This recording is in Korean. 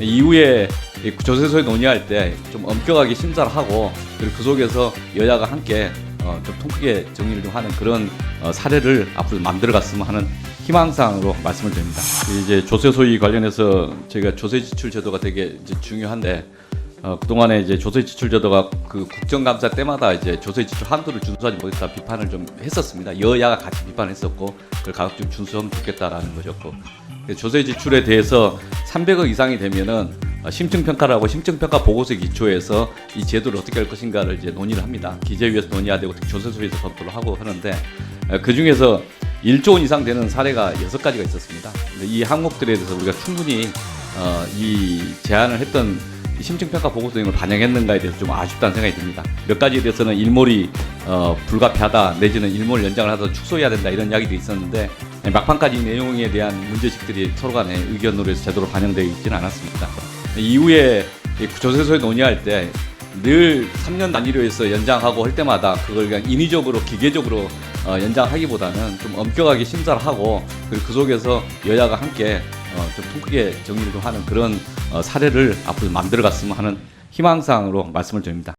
이후에 이 조세소에 논의할 때 좀 엄격하게 심사를 하고 그리고 그 속에서 여야가 함께 어, 좀 통크게 정리를 좀 하는 그런 어, 사례를 앞으로 만들어갔으면 하는 희망사항으로 말씀을 드립니다. 이제 조세 소위 관련해서 저희가 조세 지출 제도가 되게 이제 중요한데 어, 그동안에 이제 조세 지출 제도가 그 국정감사 때마다 이제 조세 지출 한도를 준수하지 못했다 비판을 좀 했었습니다. 여야가 같이 비판했었고 그걸 가급적 좀 준수하면 좋겠다라는 것이었고 조세 지출에 대해서 300억 이상이 되면은 어, 심층 평가라고 심층 평가 보고서에 기초해서 이 제도를 어떻게 할 것인가를 이제 논의를 합니다. 기재위에서 논의해야 되고 조세소에서 검토를 하고 하는데 그 중에서 1조 원 이상 되는 사례가 여섯 가지가 있었습니다. 근데 이 항목들에 대해서 우리가 충분히 어, 이 제안을 했던 이 심층평가 보고서 등을 반영했는가에 대해서 좀 아쉽다는 생각이 듭니다. 몇 가지에 대해서는 일몰이 어, 불가피하다 내지는 일몰 연장을 하다 축소해야 된다 이런 이야기도 있었는데 막판까지 이 내용에 대한 문제식들이 서로 간에 의견으로 해서 제대로 반영되어 있지는 않았습니다. 이후에 이 조세소에 논의할 때 늘 3년 단위로 해서 연장하고 할 때마다 그걸 그냥 인위적으로 기계적으로 어, 연장하기보다는 좀 엄격하게 심사를 하고 그리고 그 속에서 여야가 함께 어, 좀 통크게 정리를 좀 하는 그런 어, 사례를 앞으로 만들어갔으면 하는 희망사항으로 말씀을 드립니다.